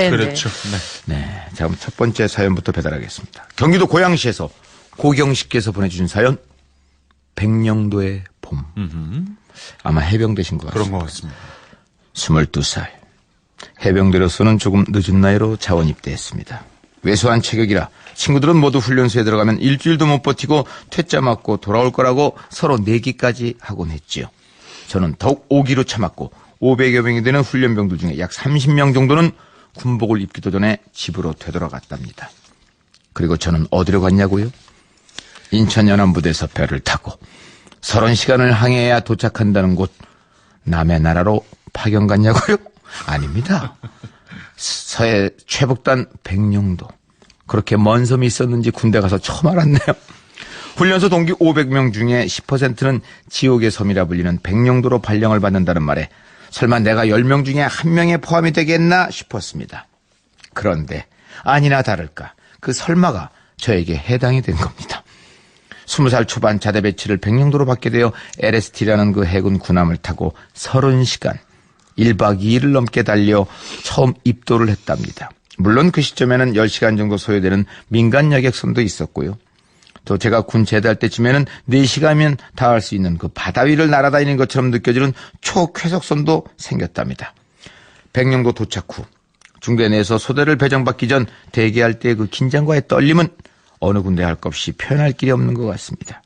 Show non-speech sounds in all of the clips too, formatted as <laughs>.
네, 그렇죠. 네. 네. 자, 그럼 첫 번째 사연부터 배달하겠습니다. 경기도 고양시에서 고경식께서 보내주신 사연, 백령도의 봄. 아마 해병되신 것 그런 같습니다. 것 같습니다. 22살. 해병대로서는 조금 늦은 나이로 자원 입대했습니다. 왜소한 체격이라 친구들은 모두 훈련소에 들어가면 일주일도 못 버티고 퇴짜 맞고 돌아올 거라고 서로 내기까지 하곤 했지요. 저는 더욱 오기로 참았고 500여 명이 되는 훈련병들 중에 약 30명 정도는 군복을 입기도 전에 집으로 되돌아갔답니다. 그리고 저는 어디로 갔냐고요? 인천 연안부대에서 배를 타고 30시간을 항해해야 도착한다는 곳 남의 나라로 파견 갔냐고요? <laughs> 아닙니다. 서해 최북단 백령도 그렇게 먼 섬이 있었는지 군대 가서 처음 알았네요. 훈련소 동기 500명 중에 10%는 지옥의 섬이라 불리는 백령도로 발령을 받는다는 말에 설마 내가 10명 중에 한 명에 포함이 되겠나 싶었습니다. 그런데 아니나 다를까 그 설마가 저에게 해당이 된 겁니다. 20살 초반 자대 배치를 백령도로 받게 되어 LST라는 그 해군 군함을 타고 30시간 1박 2일을 넘게 달려 처음 입도를 했답니다. 물론 그 시점에는 10시간 정도 소요되는 민간 여객선도 있었고요. 또 제가 군 제대할 때쯤에는 4시간이면 닿을 수 있는 그 바다 위를 날아다니는 것처럼 느껴지는 초쾌속선도 생겼답니다. 백령도 도착 후 중대 내에서 소대를 배정받기 전 대기할 때 그 긴장과의 떨림은 어느 군데 할 것 없이 표현할 길이 없는 것 같습니다.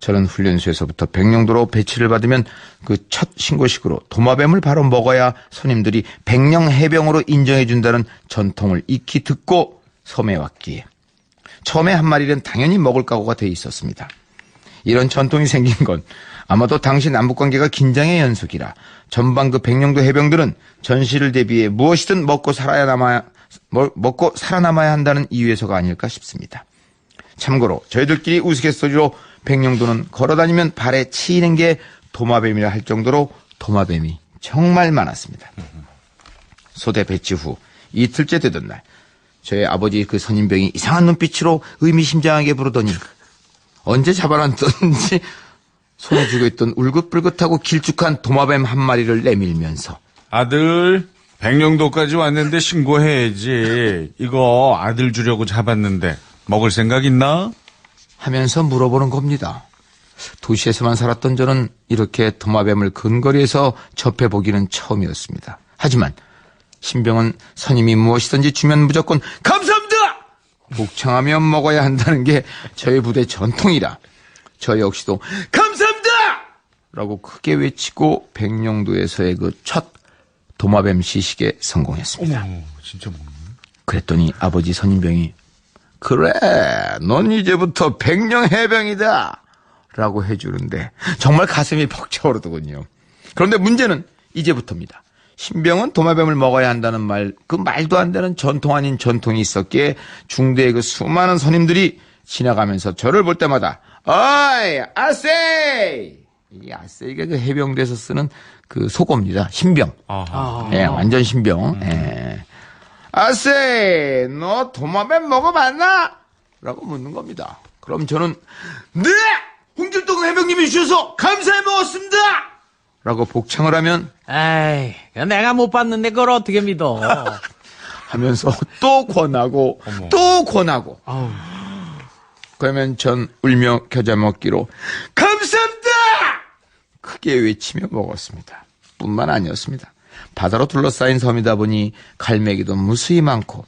저는 훈련소에서부터 백령도로 배치를 받으면 그 첫 신고식으로 도마뱀을 바로 먹어야 손님들이 백령 해병으로 인정해 준다는 전통을 익히 듣고 섬에 왔기에 처음에 한 마리는 당연히 먹을 각오가 돼 있었습니다. 이런 전통이 생긴 건 아마도 당시 남북관계가 긴장의 연속이라 전방 그 백령도 해병들은 전시를 대비해 무엇이든 먹고 살아야 남아야 뭐- 먹고 살아남아야 한다는 이유에서가 아닐까 싶습니다. 참고로 저희들끼리 우스갯소리로 백령도는 걸어다니면 발에 치이는 게 도마뱀이라 할 정도로 도마뱀이 정말 많았습니다. 소대 배치 후 이틀째 되던 날 저희 아버지 그 선임병이 이상한 눈빛으로 의미심장하게 부르더니 언제 잡아놨던지 손에 쥐고 있던 울긋불긋하고 길쭉한 도마뱀 한 마리를 내밀면서 아들, 백령도까지 왔는데 신고해야지. 이거 아들 주려고 잡았는데 먹을 생각 있나? 하면서 물어보는 겁니다. 도시에서만 살았던 저는 이렇게 도마뱀을 근거리에서 접해보기는 처음이었습니다. 하지만 신병은 선임이 무엇이든지 주면 무조건 감사합니다! 목청하며 먹어야 한다는 게 저희 부대 전통이라 저 역시도 감사합니다! 라고 크게 외치고 백령도에서의 그 첫 도마뱀 시식에 성공했습니다. 어머, 진짜 먹네. 그랬더니 아버지 선임병이 그래 넌 이제부터 백령 해병이다 라고 해주는데 정말 가슴이 벅차오르더군요. 그런데 문제는 이제부터입니다. 신병은 도마뱀을 먹어야 한다는 말, 그 말도 안 되는 전통 아닌 전통이 있었기에 중대의 그 수많은 선임들이 지나가면서 저를 볼 때마다 어이 아세이 이 아세이가 그 해병대에서 쓰는 그 속어입니다. 신병. 아하. 예, 완전 신병. 예. 아세, 너 도마뱀 먹어봤나? 라고 묻는 겁니다. 그럼 저는, 네! 홍길동 해병님이 주셔서 감사해 먹었습니다! 라고 복창을 하면, 에이, 내가 못 봤는데 그걸 어떻게 믿어? <laughs> 하면서 또 권하고, 어머. 또 권하고. 아우. 그러면 전 울며 겨자 먹기로, 감사합니다! 크게 외치며 먹었습니다. 뿐만 아니었습니다. 바다로 둘러싸인 섬이다 보니 갈매기도 무수히 많고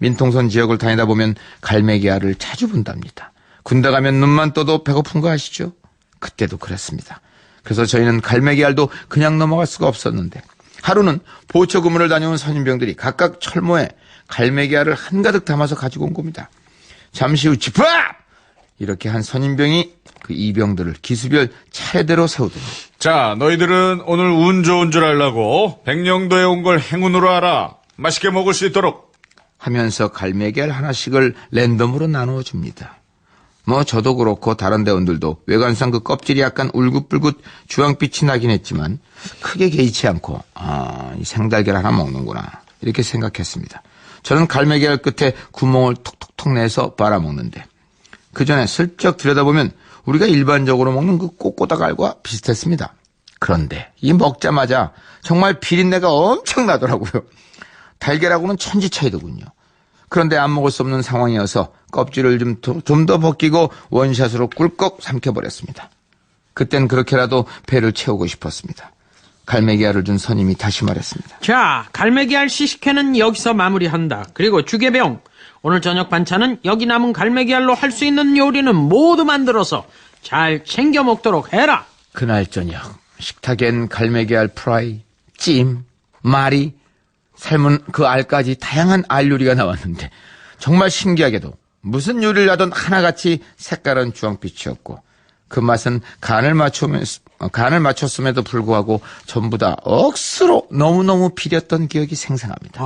민통선 지역을 다니다 보면 갈매기 알을 자주 본답니다. 군대 가면 눈만 떠도 배고픈 거 아시죠? 그때도 그랬습니다. 그래서 저희는 갈매기 알도 그냥 넘어갈 수가 없었는데 하루는 보초 근무를 다녀온 선임병들이 각각 철모에 갈매기 알을 한가득 담아서 가지고 온 겁니다. 잠시 후 집합! 이렇게 한 선임병이 그 이병들을 기수별 차례대로 세우더니 자, 너희들은 오늘 운 좋은 줄 알라고 백령도에 온 걸 행운으로 알아. 맛있게 먹을 수 있도록. 하면서 갈매기알 하나씩을 랜덤으로 나누어 줍니다. 뭐 저도 그렇고 다른 대원들도 외관상 그 껍질이 약간 울긋불긋 주황빛이 나긴 했지만 크게 개의치 않고 아, 이 생달걀 하나 먹는구나 이렇게 생각했습니다. 저는 갈매기알 끝에 구멍을 톡톡톡 내서 빨아먹는데 그 전에 슬쩍 들여다보면 우리가 일반적으로 먹는 그 꼬꼬다갈과 비슷했습니다. 그런데 이 먹자마자 정말 비린내가 엄청 나더라고요. 달걀하고는 천지 차이더군요. 그런데 안 먹을 수 없는 상황이어서 껍질을 좀좀더 벗기고 원샷으로 꿀꺽 삼켜버렸습니다. 그땐 그렇게라도 배를 채우고 싶었습니다. 갈매기알을 준 선임이 다시 말했습니다. 자, 갈매기알 시식회는 여기서 마무리한다. 그리고 주계병, 오늘 저녁 반찬은 여기 남은 갈매기알로 할 수 있는 요리는 모두 만들어서 잘 챙겨 먹도록 해라. 그날 저녁 식탁엔 갈매기알 프라이, 찜, 마리, 삶은 그 알까지 다양한 알 요리가 나왔는데 정말 신기하게도 무슨 요리를 하던 하나같이 색깔은 주황빛이었고 그 맛은 간을 맞추면 어, 간을 맞췄음에도 불구하고 전부 다 억수로 너무너무 비렸던 기억이 생생합니다.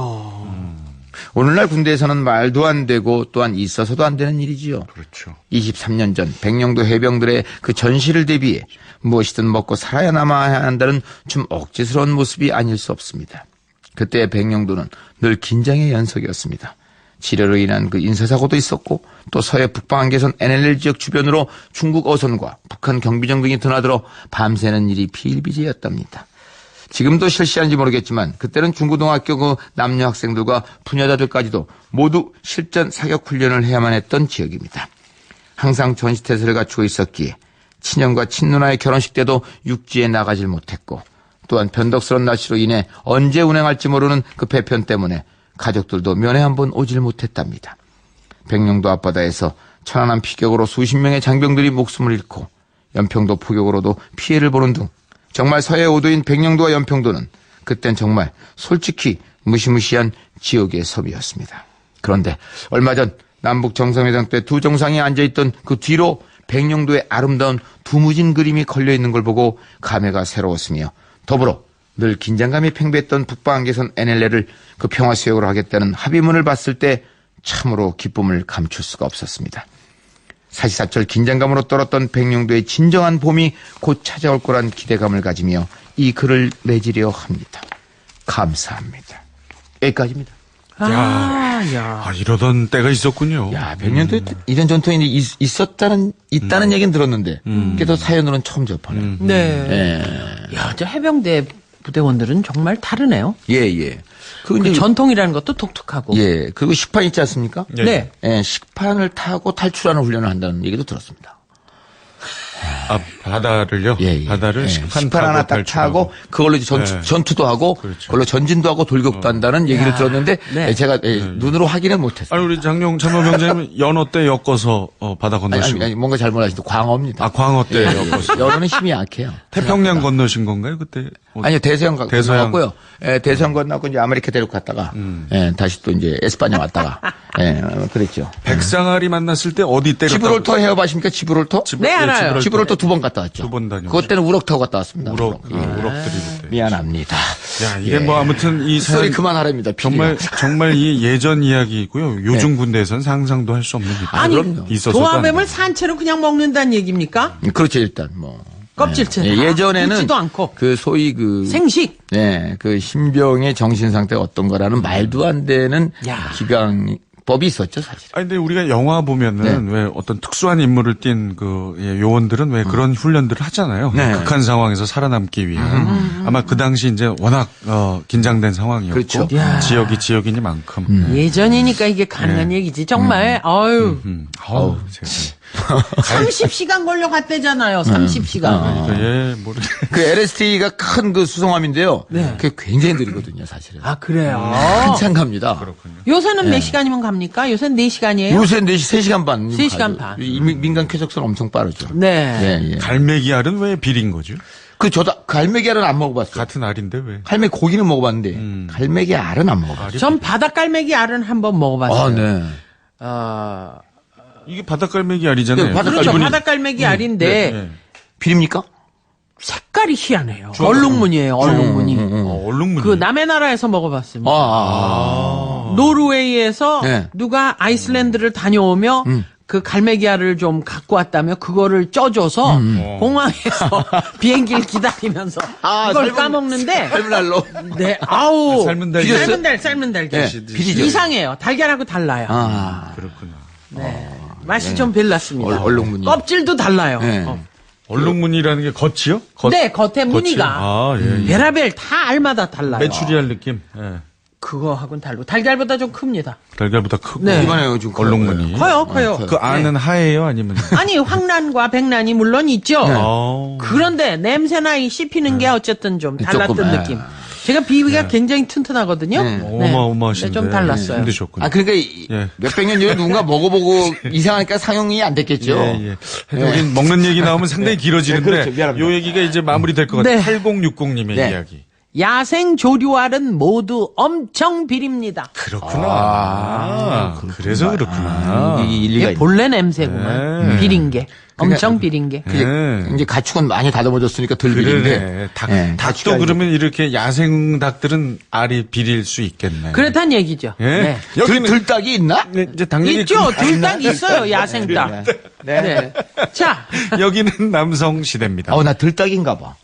오늘날 군대에서는 말도 안 되고 또한 있어서도 안 되는 일이지요. 그렇죠. 23년 전 백령도 해병들의 그 전시를 대비해 무엇이든 먹고 살아야 남아야 한다는 좀 억지스러운 모습이 아닐 수 없습니다. 그때 백령도는 늘 긴장의 연속이었습니다. 지뢰로 인한 그 인사사고도 있었고 또 서해 북방한계선 NLL 지역 주변으로 중국 어선과 북한 경비정 등이 드나들어 밤새는 일이 비일비재였답니다. 지금도 실시한지 모르겠지만 그때는 중고등학교 그 남녀 학생들과 부녀자들까지도 모두 실전 사격 훈련을 해야만 했던 지역입니다. 항상 전시태세를 갖추고 있었기에 친형과 친누나의 결혼식 때도 육지에 나가질 못했고 또한 변덕스러운 날씨로 인해 언제 운행할지 모르는 그 배편 때문에 가족들도 면회 한 번 오질 못했답니다. 백령도 앞바다에서 천안함 피격으로 수십 명의 장병들이 목숨을 잃고 연평도 포격으로도 피해를 보는 등 정말 서해 오도인 백령도와 연평도는 그땐 정말 솔직히 무시무시한 지옥의 섬이었습니다. 그런데 얼마 전 남북 정상회담 때 두 정상이 앉아있던 그 뒤로 백령도의 아름다운 두무진 그림이 걸려있는 걸 보고 감회가 새로웠으며 더불어 늘 긴장감이 팽배했던 북방한계선 NLL을 그 평화수역으로 하겠다는 합의문을 봤을 때 참으로 기쁨을 감출 수가 없었습니다. 사시사철 긴장감으로 떨었던 백령도의 진정한 봄이 곧 찾아올 거란 기대감을 가지며 이 글을 내지려 합니다. 감사합니다. 여기까지입니다. 아, 야. 아, 이러던 때가 있었군요. 야, 백령도에 이런 전통이 있- 있었다는, 있다는 얘기는 들었는데, 그래도 사연으로는 처음 접하네요. 네. 예. 야, 저 해병대 부대원들은 정말 다르네요. 예, 예. 그, 그 이제, 전통이라는 것도 독특하고. 예. 그리고 식판 있지 않습니까? 예. 네. 예, 식판을 타고 탈출하는 훈련을 한다는 얘기도 들었습니다. 아, 바다를요? 예, 예. 바다를 예, 식판, 하나 딱. 타고 그걸로 이제 전투, 예. 전투도 하고 그렇죠. 그걸로 전진도 하고 돌격도 한다는 얘기를 야, 들었는데 네. 예, 제가 예, 눈으로 확인은 못했어요. 아니, 우리 장용 참모병장님은 <laughs> 연어 때 엮어서 어, 바다 건너시고. 아니, 아니, 뭔가 잘못 아시는데 광어입니다. 아, 광어 때 예, 엮어서. 여론은 힘이 약해요. 태평양 건너신 건가요, 그때? 어, 아니요 대서양 가- 대서양. 건너갔고요. 예, 대서양 건너고 이제 아메리카 대륙 갔다가 음. 예, 다시 또 이제 에스파냐 왔다가 <laughs> 예, 어, 그랬죠. 백상아리 만났을 때 어디 때렸다고? 지브롤터 헤어바십니까? 지브롤터? 네, 알아요. 지브롤터. 지브롤터 두번 갔다 왔죠. 두 번 다녀오셨죠. 그것 때는 우럭 타고 갔다 왔습니다. 우럭, 예. 아, 우럭들이 그때. 미안합니다. 야, 이게 뭐 아무튼 이 소리 그만하랍니다. 정말. 정말 이 예전 이야기이고요. 요즘 군대에선 상상도 할 수 없는 일. 아니. 있어서도 안 도화뱀을. 산채로 그냥 먹는다는 얘기입니까? 음, 그렇죠 일단 뭐 껍질째. 예, 다 예전에는. 그 소위 그 생식. 네, 그 신병의 정신 상태가 어떤가라는 말도 안 되는 야. 기강 법이 있었죠 사실. 아니 근데 우리가 영화 보면은 왜 어떤 특수한 임무를 띈 그 요원들은 왜 그런 훈련들을 하잖아요. 네. 극한 상황에서 살아남기 위한. 아마 그 당시 이제 워낙 어, 긴장된 상황이었고 그렇죠. 야. 지역이 지역이니만큼. 음. 예전이니까 이게 가능한 얘기지. 정말, 음. 아우, 세상에. 30시간 걸려 갔대잖아요. 30시간. 어. 예, 모르. 그 LST가 큰 그 수송함인데요. 네. 그게 굉장히 느리거든요 사실은. 아, 그래요? 한참 갑니다. 요새는 네. 몇 시간이면 갑니까? 요새는 4시간이에요? 요새 4시, 3시간 반. 세 시간 가죠. 반. 이 민- 민간 쾌적선 엄청 빠르죠. 네. 예, 예. 갈매기 알은 왜 비린 거죠? 그 저도 갈매기 알은 안 먹어봤어요. 같은 알인데 왜? 갈매기 고기는 먹어봤는데 음. 갈매기 알은 안 먹어봤어요. 전 바닷갈매기 알은 한번 먹어봤어요. 아, 네. 어, 이게 바닷갈매기 알이잖아요. 네, 바닷- 그렇죠. 이분이- 바닷갈매기 알인데 네. 비립니까? 색깔이 희한해요. 얼룩무늬예요. 얼룩무늬. 어, 얼룩무늬. 그 남의 나라에서 먹어봤습니다. 아, 아, 노르웨이에서 네. 누가 아이슬란드를 다녀오며 그 갈매기알을 좀 갖고 왔다며 그거를 쪄줘서 <laughs> 공항에서 <laughs> 비행기를 기다리면서 아, 그걸 삶은- 까먹는데 삶은 알로. 네 아우 삶은 달걀. 삶은 달 삶은 달걀 네, 비리죠. 이상해요 달걀하고 달라요 아, 그렇구나. 네. 맛이 좀 별났습니다 얼- 얼룩무늬. 껍질도 달라요 네. 어. 얼룩무늬라는 게 겉이요? 겉. 네 겉에 무늬가 아, 예, 예. 베라벨 다 알마다 달라요 메추리알 느낌. 예. 그거하고는 달로 달걀보다 좀 큽니다. 달걀보다 크고. 네. 이번에 좀 얼룩무늬. 커요, 커요. 그 안은 하얘요? 아니면? <laughs> 아니 황란과 백란이 물론 있죠. 어. 그런데 냄새나 이 씹히는 게 어쨌든 좀 달랐던 조금, 예. 느낌. 제가 비위가 굉장히 튼튼하거든요. 네. 어마어마하신데. 네, 좀 달랐어요. 힘드셨군요. 아, 그러니까 이- 예. 몇백 년 전에 누군가 먹어보고 <laughs> 이상하니까 상용이 안 됐겠죠. 예, 예. 하여튼 우린 먹는 얘기 나오면 <laughs> 상당히 길어지는데, 네, 그렇죠. 요 얘기가 이제 마무리될 것 같아요. 네. 8060님의 네. 이야기. 야생 조류알은 모두 엄청 비립니다. 그렇구나. 아, 그래서 그렇구나. 이게 일리가 이게 있네. 본래 냄새구만. 네. 비린 게. 엄청 비린 게. 이제, 네. 이제 가축은 많이 다듬어졌으니까 덜 비린데. 그러네. 닭, 예, 닭도 가축이 그러면 이렇게 야생 닭들은 알이 비릴 수 있겠네. 그렇단 얘기죠. 예. 네. 여기는 들, 들닭이 있나? 네, 이제 당연히 있죠. 그- 들닭 있어요. 야생닭. 네. 네. 자, <laughs> 여기는 남성 시대입니다. 어, 나 들닭인가 봐.